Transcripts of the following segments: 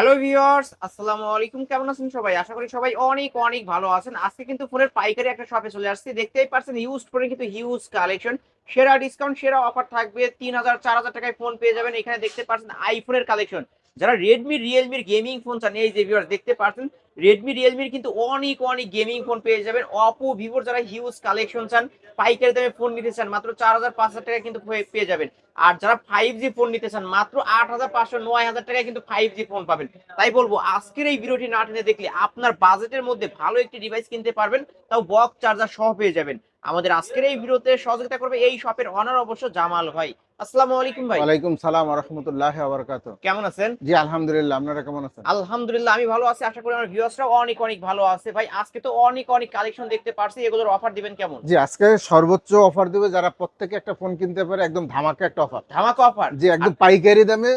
Hello viewers আসসালামু আলাইকুম কেমন আছেন সবাই? আশা করি সবাই অনেক অনেক ভালো আছেন। আজকে কিন্তু ফোনের পাইকারি একটা শপে চলে আসছি। দেখতেই পারছেন ইউজ ফোনের কিন্তু হিউজ কালেকশন সেরা ডিসকাউন্ট সেরা অফার থাকবে। তিন হাজার, চার হাজার টাকায় ফোন পেয়ে যাবেন। এখানে দেখতে পারছেন আইফোনের কালেকশন যারা রেডমি রিয়েলমির গেমিং ফোন চান, এই যে ভিউয়ার্স দেখতে পাচ্ছেন রেডমি রিয়েলমির কিন্তু অনেক অনেক গেমিং ফোন পেয়ে যাবেন। অপো ভিভোর যারা হিউজ কালেকশন চান, পাইকারি দামে ফোন নিতে চান, মাত্র চার হাজার পাঁচ হাজার টাকা কিন্তু পেয়ে- যাবেন। আর যারা ফাইভ জি ফোন নিতে চান, মাত্র আট হাজার পাঁচশো, নয় হাজার টাকায় কিন্তু ফাইভ জি ফোন পাবেন। তাই বলব, আজকের এই ভিডিওটি না টেনে দেখলে আপনার বাজেটের মধ্যে ভালো একটি ডিভাইস কিনতে পারবেন, তাও বক্স চার্জার সহ পেয়ে যাবেন। আমাদের আজকের এই ভিডিওতে সহযোগিতা করবে এই শপের অনার অবশ্য জামাল ভাই। আসসালামু আলাইকুম ভাই। ওয়ালাইকুম সালাম রহমতুল্লাহ আবরকাত কেমন আছেন? জি আলহামদুলিল্লাহ আপনারা কেমন আছেন? আলহামদুলিল্লাহ আমি ভালো আছি। আশা করি আমার ভিউয়ার্সরাও অনেক অনেক ভালো আছে। ভাই আজকে তো অনেক অনেক কালেকশন দেখতে পারছি। এগুলোর অফার দিবেন কেমন? জি আজকে সর্বোচ্চ অফার দেবে যারা একটা ফোন কিনতে পারে একদম ধামাকা একটা অফার ধামাকা অফার জি একদম পাইকারি দামে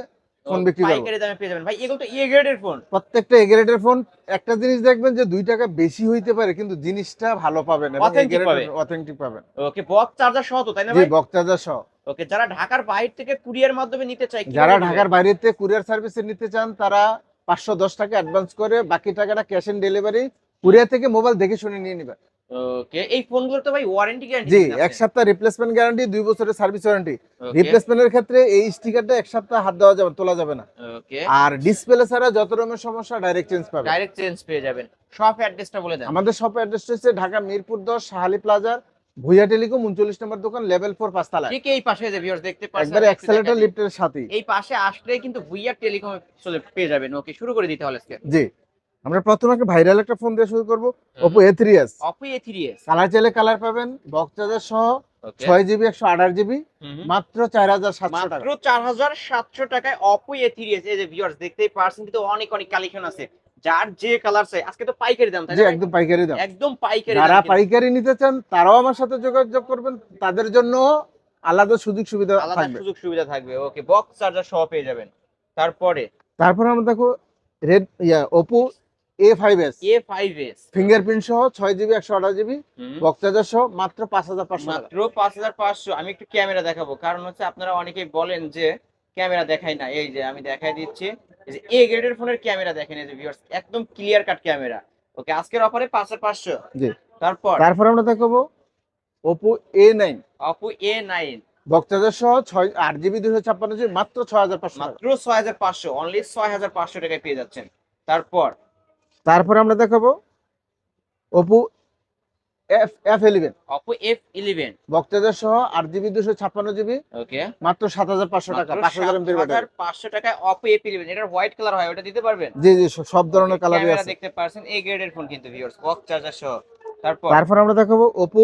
ফোন বিক্রি করব। পাইকারি দামে পেয়ে যাবেন। ভাই এগুলো তো এ গ্রেডের ফোন প্রত্যেকটা এগ্রেডের ফোন একটা জিনিস দেখবেন যে দুই টাকা বেশি হইতে পারে কিন্তু জিনিসটা ভালো পাবেন পাবে। অথেন্টিক পাবেন। ওকে বক্স চার্জার সহ তো তাই না ভাই? বক্তাজা সহ। ওকে যারা ঢাকার বাইরে থেকে কুরিয়ার মাধ্যমে নিতে চায় যারা? ঢাকার বাইরেতে কুরিয়ার সার্ভিসে নিতে চান তারা পাঁচশো দশ টাকা অ্যাডভান্স করে বাকি টাকাটা ক্যাশ অন ডেলিভারি কুরিয়ার থেকে মোবাইল দেখে শুনে নিয়ে নেবেন ওকে এই ফোনগুলো তো ভাই ওয়ারেন্টি গ্যারান্টি জি এক সপ্তাহ রিপ্লেসমেন্ট গ্যারান্টি দুই বছরের সার্ভিস ওয়ারেন্টি রিপ্লেসমেন্টের ক্ষেত্রে এই স্টিকারটা এক সপ্তাহ হাত দেওয়া যাবে তোলা যাবে না। ওকে। আর ডিসপ্লে ছাড়া যত রকমের সমস্যা ডাইরেক্ট চেঞ্জ পাবে। ডাইরেক্ট চেঞ্জ পেয়ে যাবেন। শপ অ্যাড্রেসটা বলে দেন। আমাদের শপ অ্যাড্রেস হচ্ছে ঢাকা মিরপুর দশ সাহালি প্লাজার ভুইয়া টেলিকম উনচল্লিশ নম্বর দোকান লেভেল ফোর পাঁচতলা ঠিক এই পাশে যে ভিউয়ার্স দেখতে পাচ্ছেন একবারে একটু অ্যাক্সেলেটর লিফটের সাথেই। এই পাশে আসলে কিন্তু ভুইয়া টেলিকম চলে পেয়ে যাবেন। ওকে শুরু করে দিতে হলে আজকে। জি। আমরা প্রথমে একটা ভাইরাল একটা ফোন দিয়ে শুরু করব Oppo A three S Oppo A three S colour চাইলে কালার পাবেন বক্স চার্জার সহ ছয় জিবি একশো আঠাশ জিবি মাত্র চার হাজার সাতশো টাকা। মাত্র চার হাজার সাতশো টাকায় অপো এ থ্রি এস এই যে ভিউয়ার্স দেখতেই পারছেন কিন্তু অনেক অনেক কালেকশন আছে। যার যে কালার চাই আজকে তো পাইকারি দাম তাই? একদম পাইকারি দাম। একদম পাইকারি যারা পাইকারি নিতে চান তারাও আমার সাথে যোগাযোগ করবেন তাদের জন্য আলাদা সুযোগ সুবিধা আলাদা সুযোগ সুবিধা থাকবে ওকে বক্স চার্জার সহ পেয়ে যাবেন। তারপরে? তারপর আমরা দেখো red yeah Oppo A five S A five S fingerprint সহ ছয় জিবি একশো আঠাশ জিবি বক্তাজার সহ মাত্র পাঁচ হাজার পাঁচশো মাত্র পাঁচ হাজার পাঁচশো। আমি একটু ক্যামেরা দেখাবো কারণ হচ্ছে আপনারা অনেকেই বলেন যে ক্যামেরা দেখাই না। এই যে আমি দেখাই দিচ্ছি। এই যে এ গ্রেডের ফোনের ক্যামেরা দেখেন এই যে ভিউয়ার্স একদম ক্লিয়ার কাট ক্যামেরা। ওকে আজকের অফারে পাঁচ হাজার পাঁচশো। জি। তারপর? তারপর আমরা দেখাবো nine Oppo A nine box charger সহ ছয় আট জিবি দুশো ছাপ্পান্ন জিবি মাত্র ছয় হাজার পাঁচশো মাত্র ছয় হাজার পাঁচশো অনলি ছয় হাজার পাঁচশো টাকায় পেয়ে যাচ্ছেন। তারপর? তারপর আমরা দেখাবো ওপো বক্তাজার সহ আট জিবি দুশো ছাপ্পান্ন জিবি মাত্র সাত হাজার পাঁচশো টাকা পাঁচ হাজার এমপির ব্যাটারি। পাঁচশো টাকায় অপো এফ ইলেভেন এটার হোয়াইট কালার হয় ওটা দিতে পারবেন? জি জি সব ধরনের কালারই আছে। দেখতে পারছেন এই গ্রেডের ফোন কিন্তু ভিউয়ার্স বক্স চার্জার সহ। তারপর? তারপর আমরা দেখাবো ওপো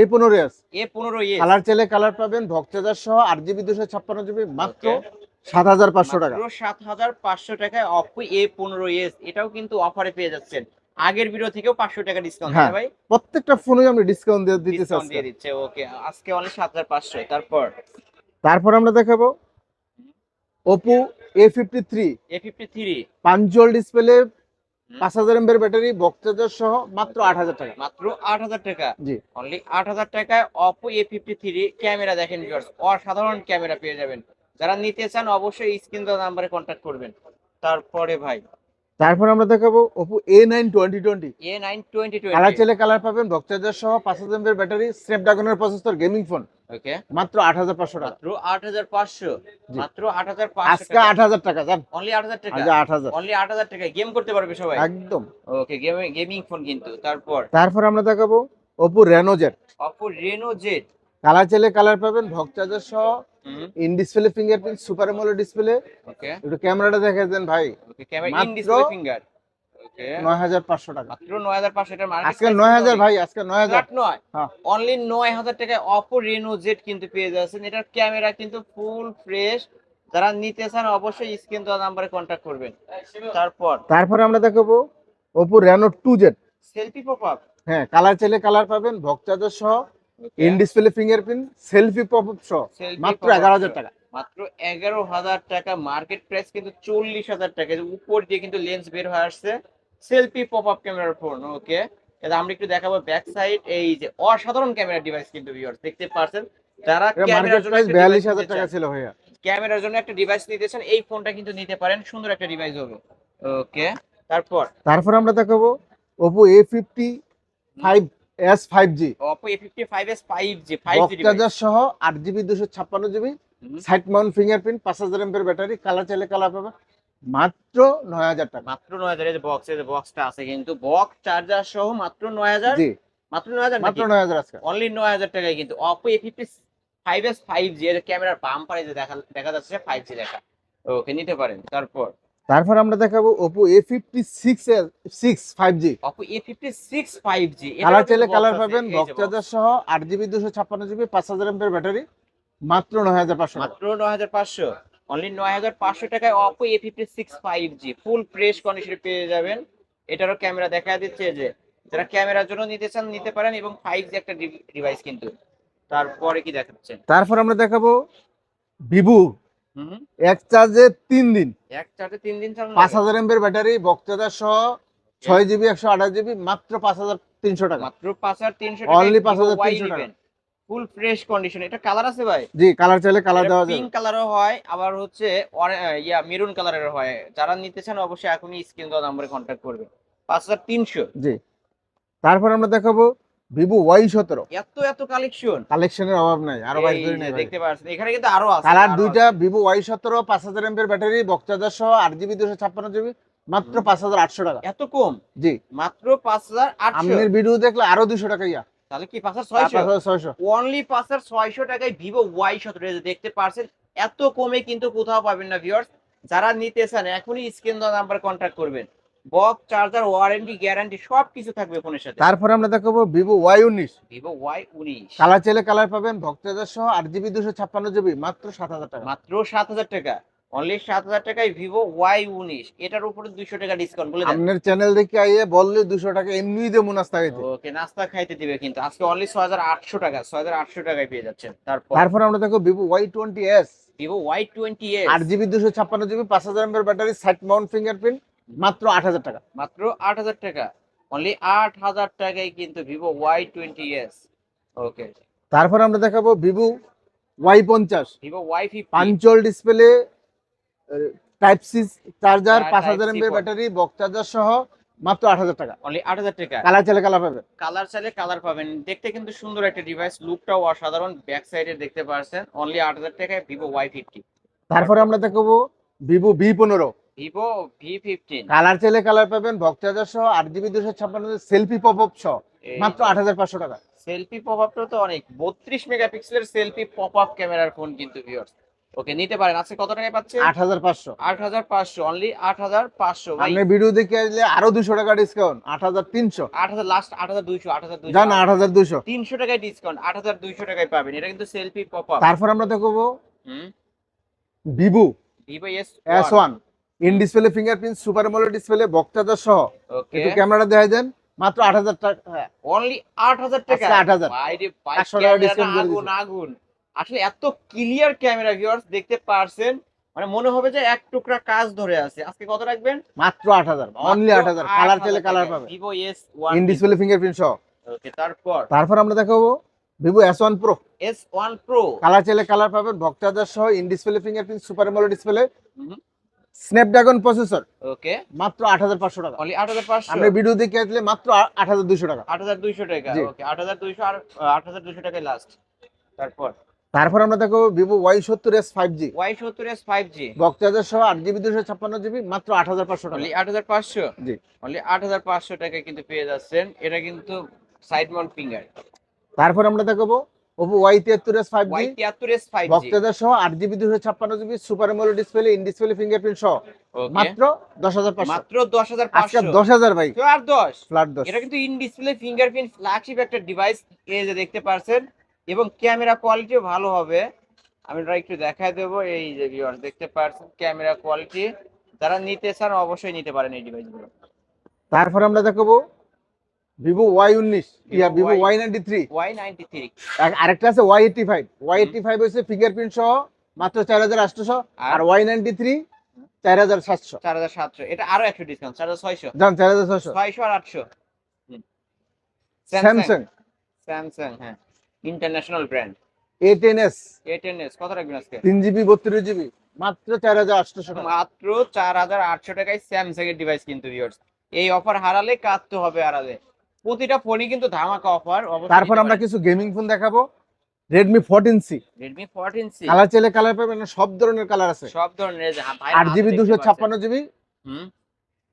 এ পনেরো এস এ পনেরো কালার চাইলে কালার পাবেন ভক্তদার সহ আট জিবি দুশো ছাপ্পান্ন জিবি মাত্র সাত হাজার পাঁচশো টাকা। সাত হাজার পাঁচশো টাকায় অপো এ পনেরো এস এটাও কিন্তু অফারে পেয়ে যাচ্ছেন। আগের ভিডিও থেকেও পাঁচশো টাকা ডিসকাউন্ট হ্যাঁ, ভাই। প্রত্যেকটা ফোনে আমরা ডিসকাউন্ট দিয়ে দিতেছি আজকে। দিয়ে দিচ্ছে ওকে আজকে অনলি সাত হাজার পাঁচশো তারপর? তারপর আমরা দেখাবো Oppo A fifty three A fifty three punch hole display পাঁচ হাজার এমবের ব্যাটারি বক্তদার সহ মাত্র আট হাজার টাকা। মাত্র আট হাজার টাকা। জি। অনলি আট হাজার টাকায় Oppo A fifty three camera দেখেন ভিউয়ার্স অসাধারণ ক্যামেরা পেয়ে যাবেন। যারা নিতে চান অবশ্যই স্ক্রিন নাম্বারে কন্ট্যাক্ট করবেন। তারপরে ভাই তারপর আমরা দেখাবো Oppo A nine twenty twenty A nine twenty colour twenty চাইলে কালার পাবেন বক্তদার সহ পাঁচ হাজার এমবের ব্যাটারি স্ন্যাপড্রাগনের প্রসেসর গেমিং ফোন ওকে মাত্র আট হাজার পাঁচশো টাকা। মাত্র আট হাজার পাঁচশো। জি। মাত্র আট হাজার পাঁচশো আজকে আট হাজার টাকা জান অনলি আট হাজার টাকা। আজ আট হাজার। অনলি আট হাজার টাকা গেম করতে পারবে সবাই। একদম। ওকে গেমিং গেমিং ফোন কিন্তু। তারপর? তারপর আমরা দেখাবো Oppo Reno Z Oppo Reno Z colour চাইলে কালার পাবেন ভক্তাজার সহ in display fingerprint super AMOLED display okay. একটু ক্যামেরাটা দেখে দেন ভাই। Okay camera in display finger okay. টাকা। মাত্র এটার মার্কেট আজকে ভাই আজকে নয়। হ্যাঁ। অনলি টাকায় জেড কিন্তু পেয়ে যাচ্ছেন। এটার ক্যামেরা কিন্তু ফুল ফ্রেশ যারা নিতে চান অবশ্যই স্ক্রিন দেওয়া নাম্বারে করবেন। তারপর? তারপর আমরা দেখাবো Oppo Reno two Z selfie pop up হ্যাঁ কালার চাইলে কালার পাবেন ভক্তাজার সহ in display fingerprint selfie pop সহ মাত্র এগারো হাজার টাকা। মাত্র এগারো হাজার টাকা। মার্কেট প্রাইস কিন্তু চল্লিশ হাজার টাকা। উপর দিয়ে কিন্তু লেন্স বের হয়ে আসছে। সেলফি পপ আপ ক্যামেরার ফোন ওকে এটা আমরা একটু দেখাবো ব্যাক সাইড এই যে অসাধারণ ক্যামেরা ডিভাইস কিন্তু ভিউয়ার্স দেখতে পারছেন যারা ক্যামেরার জন্য প্রাইস একটা বিয়াল্লিশ device হাজার নিতে টাকা ছিল ভাইয়া। ক্যামেরার জন্য একটা ডিভাইস নিতেছেন এই ফোনটা কিন্তু নিতে পারেন। সুন্দর একটা ডিভাইস হবে। ওকে তারপর? তারপর আমরা দেখাবো A fifty five S five G Oppo A55s 5G 5G বক ডিভাইস চার্জার সহ আট জিবি দুশো ছাপ্পান্ন জিবি সাইড মাউন্ট ফিঙ্গারপ্রিন্ট পাঁচ হাজার এমপের ব্যাটারি কালার চাইলে কালার পাবে। মাত্র নয় হাজার টাকা। মাত্র 9000 এর বক্স বক্সটা আছে কিন্তু বক্স চার্জার সহ মাত্র 9000 জি। মাত্র 9000 মাত্র নয় হাজার আজকে। অনলি 9000 টাকায় কিন্তু Oppo A55s 5G এর ক্যামেরার বাম্পারে যে দেখা দেখা যাচ্ছে 5G লেখা। ওকে নিতে পারেন। তারপর তারপর আমরা দেখাবো Oppo A fifty six six five G Oppo A56 5G colour চাইলে কালার পাবেন বক চার্জার সহ আট জিবি দুশো ছাপ্পান্ন জিবি পাঁচ হাজার এমপের ব্যাটারি মাত্র নয় হাজার পাঁচশো মাত্র 9500 অনলি 9500 টাকায় Oppo A56 5G full fresh কন্ডিশনে পেয়ে যাবেন। এটারও ক্যামেরা দেখা দিচ্ছে যে যারা ক্যামেরার জন্য নিতে চান নিতে পারেন এবং 5G একটা ডিভাইস কিন্তু। তারপরে কি দেখাচ্ছেন তারপর আমরা দেখাবো হুম এক চার্জে তিন দিন। এক চার্জে তিন দিন পাঁচ? হাজার এমপের ব্যাটারি বক চার্জার সহ ছয় জিবি একশো আঠাশ জিবি মাত্র পাঁচ হাজার তিনশো টাকা। মাত্র পাঁচ হাজার তিনশো Only 5,300 টাকা। ফুল ফ্রেশ কন্ডিশন এটা কালার আছে ভাই? জি কালার চাইলে কালার দেওয়া যাবে। পিঙ্ক কালারও হয় আবার হচ্ছে ইয়া মেরুন কালারের হয়। যারা নিতে চান অবশ্যই এখনই স্ক্রিন দেওয়া নাম্বারে কন্ট্যাক্ট করবে পাঁচ হাজার তিনশো। জি। তারপর আমরা দেখাবো ভিভো ওয়াই সতেরো। এত এত কালেকশন কালেকশনের অভাব নাই আরও ধরে নেই দেখতে পাচ্ছেন এখানে কিন্তু আরও আছে কালার দুইটা ভিভো ওয়াই সতেরো পাঁচ হাজার এমপের ব্যাটারি বক চার্জার সহ আট জিবি দুশো ছাপ্পান্ন জিবি মাত্র পাঁচ হাজার আটশো টাকা। এত কম? জি। মাত্র পাঁচ হাজার আটশো? ভিডিও দেখলে আরও দুশো টাকা ইয়া। তাহলে কি পাঁচ হাজার ছয়শো? অনলি পাঁচ হাজার ছয়শো টাকায় ভিভো ওয়াই সতেরো দেখতে পারছেন এত কমে কিন্তু কোথাও পাবেন না ভিউয়ার্স যারা নিতে চান এখনই স্ক্রিন নাম্বার কন্ট্যাক্ট করবেন। বক্স চার্জার ওয়ারেন্টি গ্যারান্টি সব কিছু থাকবে ফোনের সাথে। তারপর আমরা দেখাবো ভিভো ওয়াই উনিশ। ভিভো ওয়াই উনিশ। কালার চাইলে কালার পাবেন চার্জার সহ আট জিবি দুশো ছাপ্পান্ন জিবি মাত্র সাত হাজার টাকা। মাত্র সাত হাজার টাকা। অনলি সাত হাজার টাকায় ভিভো ওয়াই উনিশ। এটার উপরে দুইশো টাকা ডিসকাউন্ট বলে আপনার চ্যানেল দেখে আইয়ে বললে দুশো টাকা এমনি দেবো নাস্তা খাইতে। ওকে নাস্তা খাইতে দিবে কিন্তু। আজকে অনলি ছয় হাজার আটশো টাকা ছয় হাজার আটশো টাকায় পেয়ে যাচ্ছেন। তারপর তারপর আমরা দেখো Vivo Y twenty S Vivo Y twenty আট জিবি দুশো ছাপ্পান্ন জিবি পাঁচ হাজার এমপের ব্যাটারি সাইড মাউন্ট ফিঙ্গারপ্রিন্ট। মাত্র আট হাজার টাকা। মাত্র আট হাজার টাকা। অনলি আট হাজার টাকায় কিন্তু Vivo Y twenty S okay তারপর আমরা দেখাবো ভিভো ওয়াই পঞ্চাশ। Vivo Y fifty punch hole display type C charger পাঁচ হাজার এমপি ব্যাটারি বক চার্জার সহ মাত্র আট হাজার টাকা। অনলি আট হাজার টাকা। কালার চাইলে কালার পাবেন। কালার চাইলে কালার পাবেন। দেখতে কিন্তু সুন্দর একটা ডিভাইস লুকটাও অসাধারণ ব্যাক সাইডে দেখতে পারছেন। অনলি আট হাজার টাকায় ভিভো ওয়াই ফিফটি তারপরে আমরা দেখাবো ভিভো ভি পনেরো। ভিভো ভি ফিফটিন কালার চাইলে কালার পাবেন বক চার্জার সহ আট জিবি দুশো ছাপ্পান্ন সেলফি পপ আপ সহ মাত্র আট হাজার পাঁচশো টাকা। সেলফি পপ আপটা তো অনেক বত্রিশ মেগাপিক্সেলের সেলফি পপ আপ ক্যামেরার ফোন কিন্তু ভিউয়ার্স ওকে নিতে পারেন আজকে কত টাকায় পাচ্ছে? আট হাজার পাঁচশো। আট হাজার পাঁচশো অনলি আট হাজার পাঁচশো। আপনি ভিডিও দেখে আসলে আরও দুশো টাকা ডিসকাউন্ট আট হাজার তিনশো। আট হাজার লাস্ট আট হাজার দুইশো আট হাজার দুইশো। জান আট হাজার দুশো তিনশো টাকায় ডিসকাউন্ট আট হাজার দুইশো টাকায় পাবেন। এটা কিন্তু সেলফি পপ আপ তারপর আমরা দেখব হুম? Vivo Vivo S S one in display fingerprint super AMOLED display box charger সহ একটু ক্যামেরা দেখা দেন। মাত্র আট হাজার টাকা হ্যাঁ, অনলি আট হাজার টাকা? আজকে 8,000 বাইরে পাঁচশো টাকা ক্যামেরাটা discount করে আগুন আগুন। আসলে এত ক্লিয়ার ক্যামেরা ভিউয়ার্স দেখতে পারছেন। মানে মনে হবে যে এক টুকরা কাজ ধরে আছে। আজকে কত রাখবেন? মাত্র আট হাজার অনলি আট হাজার। কালার চাইলে কালার পাবে। S one in display fingerprint সহ। ওকে তারপর? তারপর আমরা দেখাবো Vivo S one pro S one pro colour চাইলে কালার পাবেন চার্জার সহ in display fingerprint super AMOLED display. Snapdragon processor okay মাত্র আট হাজার পাঁচশো টাকা। অনলি আট হাজার পাঁচশো? আপনি ভিডিও দেখে আসলে মাত্র আট হাজার দুশো টাকা। আট হাজার দুইশো টাকা জি। ওকে আট হাজার দুইশো আর আট হাজার দুইশো টাকায় লাস্ট তারপর? তারপর আমরা দেখো ভিভো ওয়াই সত্তর এস ফাইভ জি ওয়াই সত্তর এস ফাইভ জি চার্জার সহ আট জিবি দুশো ছাপ্পান্ন জিবি মাত্র আট হাজার পাঁচশো টাকা। অনলি আট হাজার পাঁচশো? জি। অনলি আট হাজার পাঁচশো টাকায় কিন্তু পেয়ে যাচ্ছেন। এটা কিন্তু সাইড মাউন্ট ফিঙ্গার তারপর আমরা দেখাবো ওপো ওয়াই তিয়াত্তর এস ফাইভ জি তিয়াত্তর এস ফাইভ বক সহ আট জিবি দুশো ছাপ্পান্ন GB super AMOLED display in display fingerprint সহ। মাত্র দশ হাজার মাত্র দশ হাজার পাঁচশো। দশ হাজার ভাই। আর দশ। ফ্ল্যাট দশ। এটা কিন্তু ইন ডিসপ্লে ফিঙ্গারপ্রিন্ট ফ্ল্যাগশিপ একটা ডিভাইস এই যে দেখতে পারছেন। এবং ক্যামেরা কোয়ালিটিও ভালো হবে। আমি একটু দেখায় দেবো। এই যে ভিউয়ার্স দেখতে পারছেন ক্যামেরা কোয়ালিটি যারা নিতে চান অবশ্যই নিতে পারেন এই ডিভাইসগুলো তারপর আমরা দেখাবো ভিভো ওয়াই উনিশ। Yeah Vivo Y ninety three Y ninety three আরেকটা আছে Y eighty five Y eighty five হচ্ছে ফিঙ্গারপ্রিন্ট সহ মাত্র চার হাজার আটশোশো আর ওয়াই নাইনটি থ্রি চার হাজার সাতশো। চার হাজার সাতশো। এটা আরও একশো ডিসকাউন্ট চার হাজার ছয়শো। যান চার হাজার ছশো ছয়শো আর আটশো। স্যামসাং স্যামসাং হ্যাঁ। International brand A ten S A ten S কত রাখবেন আজকে? তিন জিবি বত্রিশ জিবি। মাত্র চার হাজার আটশোশো মাত্র চার হাজার আটশো টাকায় স্যামসাং এর ডিভাইস কিন্তু ভিউয়ার্স এই অফার হারালে কাটতে হবে হারালে প্রতিটা ফোনই কিন্তু ধামাকা অফার তারপর আমরা কিছু গেমিং ফোন দেখাবো। C Redmi fourteen C colour চাইলে কালার পাবেন সব ধরনের কালার আছে। সব ধরনের যে- ভাই আট হাতে জিবি দেখতে দুশো পাচ্ছেন। ছাপ্পান্ন জিবি হুম,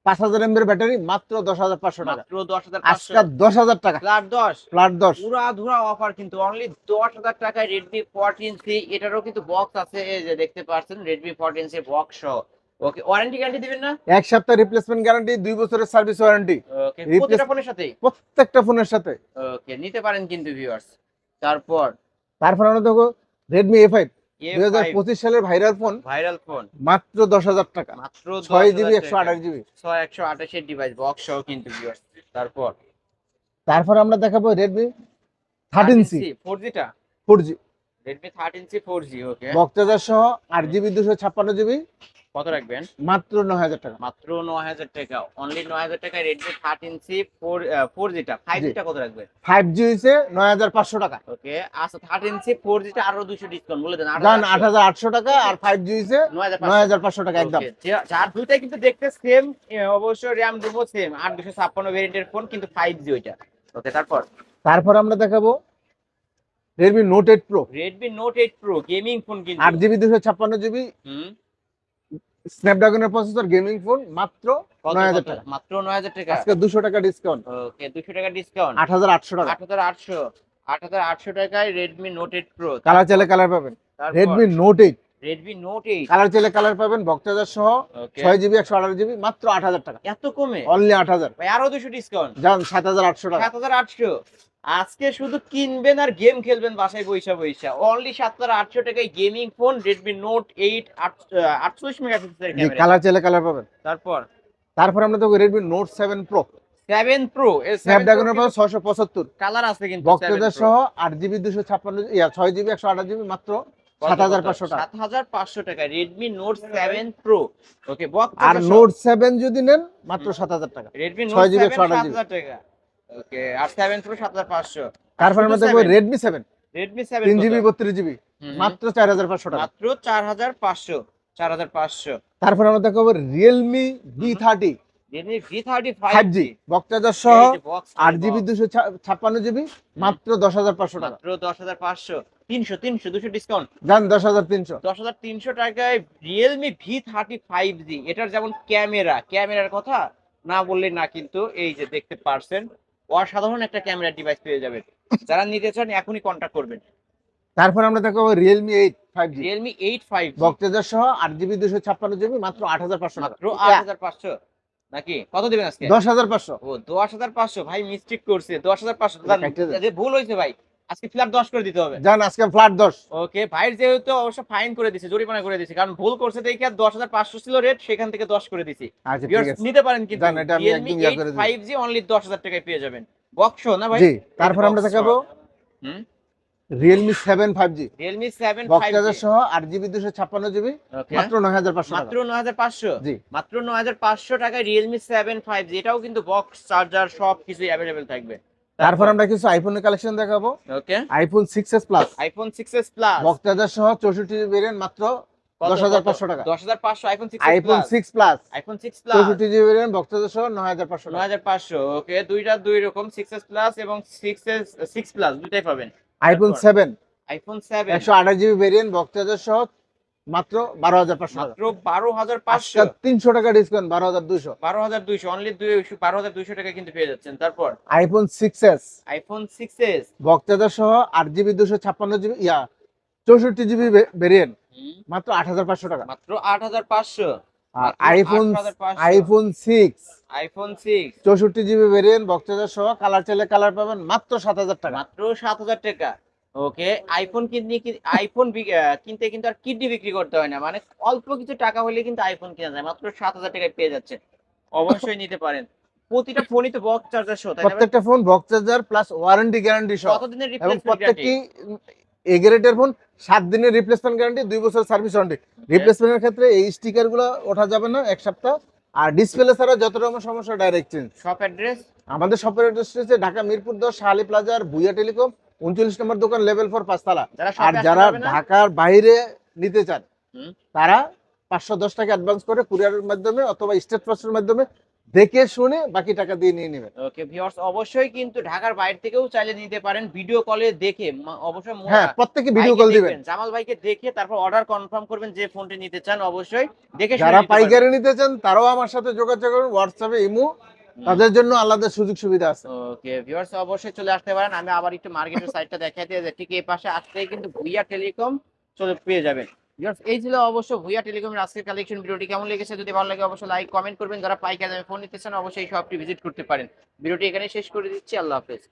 পাঁচ হাজার এমবির ব্যাটারি মাত্র দশ হাজার পাঁচশো টাকা। মাত্র দশ হাজার পাঁচশো। আজকাল দশ হাজার টাকা। ফ্ল্যাট দশ। ফ্ল্যাট দশ। পুরা ধুরা অফার কিন্তু অনলি দশ হাজার টাকায় রেডমি ফোরটিন সি এটারও কিন্তু বক্স আছে এই যে দেখতে পাচ্ছেন ফোরটিন সি বক্স সহ। ওকে ওয়ারেন্টি গ্যারান্টি দিবেন না? এক সপ্তাহ রিপ্লেসমেন্ট গ্যারান্টি দুই বছরের সার্ভিস ওয়ারেন্টি ওকে প্রতিটা ফোনের সাথে? প্রত্যেকটা ফোনের সাথে। ওকে নিতে পারেন কিন্তু ভিউয়ার্স তারপর? তারপর আমরা দেখো এ ফাইভ দুই হাজার পঁচিশ সালের ভাইরাল ফোন ভাইরাল ফোন মাত্র দশ হাজার টাকা। মাত্র ছয় জিবি একশো আঠাশ জিবি ছয় একশো আঠাশের ডিভাইস বক্স সহ কিন্তু ভিউয়ার্স তারপর? তারপর আমরা দেখাবো Redmi thirteen C four জিটা four G Redmi thirteen C four G okay box charger সহ আট জিবি দুশো ছাপ্পান্ন জিবি কত রাখবেন? মাত্র নয় হাজার টাকা। মাত্র নয় হাজার টাকা। অনলি নয় হাজার টাকা Redmi thirteen inch four four জিটা five জিটা কত রাখবেন? ফাইভ জি হয়েছে নয় হাজার পাঁচশো টাকা। ওকে আচ্ছা থার্টিন ইঞ্চি ফোর জিটা আরও দুশো ডিসকাউন্ট বলে দেন আট হাজার আটশো। টাকা আর ফাইভ জি হয়েছে নয় হাজার পাঁচশো। টাকা একদম। চার দুইটাই কিন্তু দেখতে সেম অবশ্য র্যাম ডুবো সেম আট দুশো ছাপ্পান্ন ভেরিয়েন্টের ফোন কিন্তু ফাইভ জি ওইটা। ওকে তারপর? তারপর আমরা দেখাবো Redmi Note 8 Pro Redmi Note 8 Pro gaming phone কিন্তু। 8GB 256GB স্ন্যাপড্রাগনের processor gaming phone মাত্র কত- নয় হাজার কত? টাকা। মাত্র নয় হাজার টাকা? আজকে দুশো টাকা ডিসকাউন্ট ওকে দুশো টাকা ডিসকাউন্ট আট হাজার আটশো টাকা। আট হাজার আটশো। আট হাজার আটশো টাকায় Redmi Note eight Pro colour চাইলে কালার পাবেন। Redmi Note eight Redmi Note eight colour চাইলে কালার পাবেন বক্তাজার সহ ওকে। ছয় জিবি একশো আঠারো জিবি মাত্র আট হাজার টাকা। এত কমে? অনলি আট হাজার। ভাই আরও দুশো ডিসকাউন্ট যান সাত হাজার আটশো টাকা। সাত হাজার আটশো। আজকে শুধু কিনবেন আর গেম খেলবেন বাসায় বৈশা বৈশা অনলি সাত হাজার আটশো টাকায় gaming phone Redmi Note eight আটচল্লিশ ক্যামেরা কালার চাইলে কালার পাবেন। তারপর? তারপর আমরা দেখব Redmi Note seven Pro seven Pro স্ন্যাপড্রাগনের পাবে ছশো পঁচাত্তর। কালার আছে কিন্তু বক্তাজার সহ আট জিবি দুশো ছাপ্পান্ন ইয়া ছয় জিবি একশো আঠাশ জিবি মাত্র সাত হাজার পাঁচশো টাকা। সাত হাজার পাঁচশো টাকা Redmi Note seven Pro okay box আর নোট সেভেন যদি নেন মাত্র সাত হাজার টাকা। রেডমি নোট 6 GB, সেভেন 128 সাত হাজার টাকা। ওকে আর সেভেন প্রো সাত হাজার পাঁচশো তারপর আমরা দেখব রেডমি সেভেন রেডমি সেভেন তিন জিবি বত্রিশ জিবি মাত্র চার হাজার পাঁচশো টাকা। মাত্র চার হাজার পাঁচশো চার হাজার পাঁচশো। তারপর আমরা দেখব Realme B thirty Redmi V five five G box charger সহ আট জিবি মাত্র দশ হাজার পাঁচশো টাকা। মাত্র দশ হাজার পাঁচশো তিনশো তিনশো দুশো ডিসকাউন্ট যান দশ হাজার তিনশো। দশ হাজার তিনশো টাকায় Realme V thirty five G এটার যেমন ক্যামেরা ক্যামেরার কথা না বললে না কিন্তু এই যে দেখতে পারছেন অসাধারণ একটা ক্যামেরা ডিভাইস পেয়ে যাবেন। যারা নিতে চান এখনই কন্ট্যাক্ট করবেন। তারপর আমরা দেখো Realme eight five G Realme eight five box charger সহ আট জিবি দুশো ছাপ্পান্ন জিবি মাত্র আট হাজার পাঁচশো মাত্র আট হাজার পাঁচশো। নাকি? কত দেবেন আজকে? দশ হাজার পাঁচশো। ও দশ হাজার পাঁচশো। ভাই মিস্টেক করছে। দশ হাজার পাঁচশো। ভুল হয়েছে ভাই। আজকে ফ্ল্যাট দশ করে দিতে হবে। যান আজকে ফ্ল্যাট দশ। ওকে ভাইয়ের যেহেতু অবশ্য ফাইন করে দিছে জরিমানা করে দিছে কারণ ভুল করছে দেখে আর দশ হাজার পাঁচশো ছিল রেট সেখান থেকে দশ করে দিছি। আচ্ছা ঠিক Viewers, আছে। নিতে পারেন কিন্তু জান, এটা আমি রিয়েলমি একদম ইয়া করে দিই। ফাইভ অনলি দশ হাজার টাকায় পেয়ে যাবেন। বক্স না ভাই? জি তারপর আমরা দেখাবো। হুম? সহ মাত্র মাত্র মাত্র টাকায় এটাও কিন্তু বক্স চার্জার সব কিছুই অ্যাভেলেবেল থাকবে। তারপর আমরা কিছু আইফোনের কালেকশন দেখাবো। Okay iPhone six S plus iPhone six S plus box charger সহ চৌষট্টি জিবি ভেরিয়েন্ট মাত্র দশ হাজার পাঁচশো টাকা। দশ হাজার পাঁচশো iPhone six iPhone six plus iPhone six plus চৌষট্টি জিবি ভেরিয়েন্ট বক্তাজার সহ নয় হাজার পাঁচশো নয় টাকা হাজার পাঁচশো। ওকে দুইটা দুই রকম সিক্স এস প্লাস এবং সিক্স এস সিক্স প্লাস দুইটাই পাবেন। আইফোন তারপর? সেভেন আইফোন সেভেন একশো আঠাশ জিবি ভেরিয়েন্ট বক্তাজার সহ মাত্র বারো হাজার পাঁচশো মাত্র বারো হাজার পাঁচশো। তিনশো টাকা ডিসকাউন্ট বারো হাজার দুশো বারো হাজার দুইশো অনলি দুই বারো হাজার দুইশো টাকা কিন্তু পেয়ে যাচ্ছেন। তারপর? IPhone six S iPhone six S box charger সহ আট জিবি দুশো ছাপ্পান্ন জিবি ইয়া চৌষট্টি জিবি ভেরিয়েন্ট মাত্র আট হাজার পাঁচশো টাকা। মাত্র আট হাজার পাঁচশো। আর iPhone iPhone six iPhone six চৌষট্টি জিবি ভেরিয়েন্ট বক্তাজার সহ কালার চাইলে কালার পাবেন মাত্র সাত হাজার টাকা। মাত্র সাত হাজার টাকা। ওকে আইফোন কিনে আইফোন কিনতে কিন্তু আর কিডনি বিক্রি করতে হয় না। মানে অল্প কিছু টাকা হলে কিন্তু আইফোন কেনা যায় মাত্র সাত হাজার টাকায় পেয়ে যাচ্ছে। অবশ্যই নিতে পারেন। প্রতিটা ফোনই তো বক্স চার্জার সহ? প্রত্যেকটা phone box charger plus warranty guarantee সহ কতদিনের রিপ্লেসমেন্ট এ গ্রেডের ফোন সাত দিনের রিপ্লেসমেন্ট গ্যারান্টি দুই বছর সার্ভিস ওয়ারেন্টি রিপ্লেসমেন্টের ক্ষেত্রে এই স্টিকারগুলো ওঠা যাবে না এক সপ্তাহ। আর ডিসপ্লে ছাড়া যত রকম সমস্যা ডাইরেক্ট চেঞ্জ শপ অ্যাড্রেস আমাদের শপের অ্যাড্রেস হচ্ছে ঢাকা মিরপুর দশ শাহালি প্লাজা আর ভুইয়া টেলিকম উনচল্লিশ নম্বর দোকান লেভেল ফোর পাঁচতলা। যারা আর যারা ঢাকার বাইরে নিতে চান তারা পাঁচশো দশ টাকা অ্যাডভান্স করে কুরিয়ারের মাধ্যমে অথবা স্টেট পোস্টের মাধ্যমে দেখে শুনে বাকি টাকা দিয়ে নিয়ে নেবেন। ওকে ভিউয়ার্স অবশ্যই কিন্তু ঢাকার বাইরে থেকেও চাইলে নিতে পারেন ভিডিও কলে দেখে। অবশ্যই হ্যাঁ প্রত্যেকে ভিডিও কল দিবেন। জামাল ভাইকে দেখে তারপর অর্ডার কনফার্ম করবেন যে ফোনটি নিতে চান অবশ্যই দেখে শুনে যারা পাইকারি নিতে চান তারাও আমার সাথে যোগাযোগ করুন হোয়াটসঅ্যাপে ইমো। তাদের জন্য আলাদা সুযোগ সুবিধা আছে। ওকে ভিউয়ার্স অবশ্যই চলে আসতে পারেন। আমি আবার একটু মার্কেটের সাইডটা দেখাই দিয়ে যে ঠিক এই পাশে আসলেই কিন্তু ভুইয়া টেলিকম চলে পেয়ে যাবেন। ভিউয়ার্স এই ছিল অবশ্য ভুইয়া টেলিকমের আজকের কালেকশন ভিডিওটি। কেমন লেগেছে? যদি ভালো লাগে অবশ্যই লাইক কমেন্ট করবেন। যারা পাইকারি ফোন নিতে চান অবশ্যই এই শপটি ভিজিট করতে পারেন। ভিডিওটি এখানে শেষ করে দিচ্ছি। আল্লাহ হাফেজ।